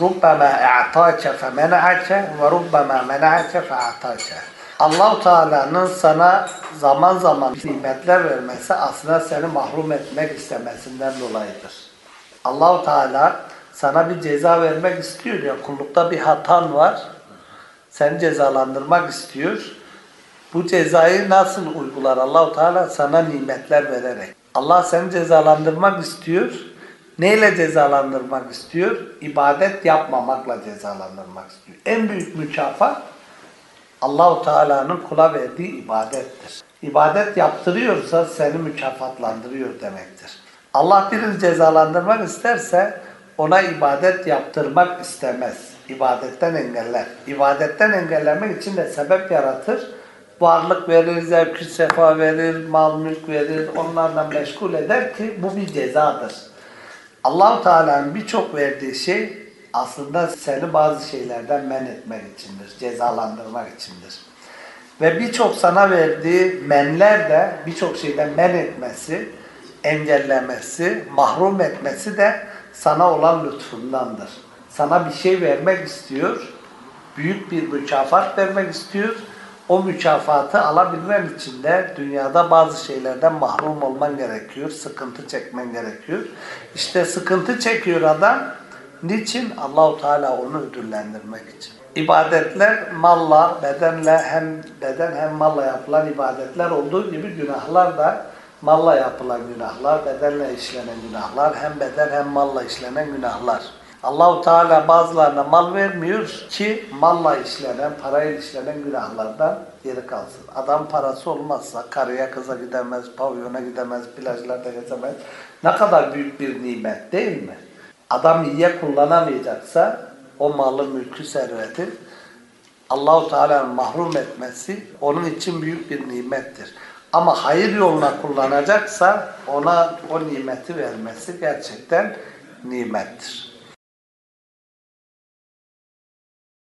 Rubbema e'tâke fe mena'ake ve rubbema mena'ake fe a'tâke. Allahu Teala'nın sana zaman zaman nimetler vermesi aslında seni mahrum etmek istemesinden dolayıdır. Allahu Teala sana bir ceza vermek istiyor ya kullukta bir hatan var. Seni cezalandırmak istiyor. Bu cezayı nasıl uygular Allahu Teala sana nimetler vererek. Allah seni cezalandırmak istiyor. Neyle cezalandırmak istiyor? İbadet yapmamakla cezalandırmak istiyor. En büyük mükafat Allahu Teala'nın kula verdiği ibadettir. İbadet yaptırıyorsa seni mükafatlandırıyor demektir. Allah birini cezalandırmak isterse ona ibadet yaptırmak istemez. İbadetten engeller. İbadetten engellemek için de sebep yaratır. Varlık verir, zevk sefa verir, mal mülk verir, onlarla meşgul eder ki bu bir cezadır. Allahu Teala'nın birçok verdiği şey aslında seni bazı şeylerden men etmek içindir, cezalandırmak içindir. Ve birçok sana verdiği menler de birçok şeyden men etmesi, engellemesi, mahrum etmesi de sana olan lütfundandır. Sana bir şey vermek istiyor, büyük bir mükafat vermek istiyor. O mükafatı alabilmen için de dünyada bazı şeylerden mahrum olman gerekiyor, sıkıntı çekmen gerekiyor. İşte sıkıntı çekiyor adam, Niçin? Allahu Teala onu ödüllendirmek için. İbadetler malla, bedenle hem beden hem malla yapılan ibadetler olduğu gibi günahlar da malla yapılan günahlar, bedenle işlenen günahlar, hem beden hem malla işlenen günahlar. Allahu Teala bazılarına mal vermiyor ki malla işlenen, parayla işlenen günahlardan geri kalsın. Adam parası olmazsa karıya kıza gidemez, pavyona gidemez, plajlarda gezemez. Ne kadar büyük bir nimet değil mi? Adam iyiye kullanamayacaksa o malı, mülkü, serveti Allahu Teala'nın mahrum etmesi onun için büyük bir nimettir. Ama hayır yoluna kullanacaksa ona o nimeti vermesi gerçekten nimettir.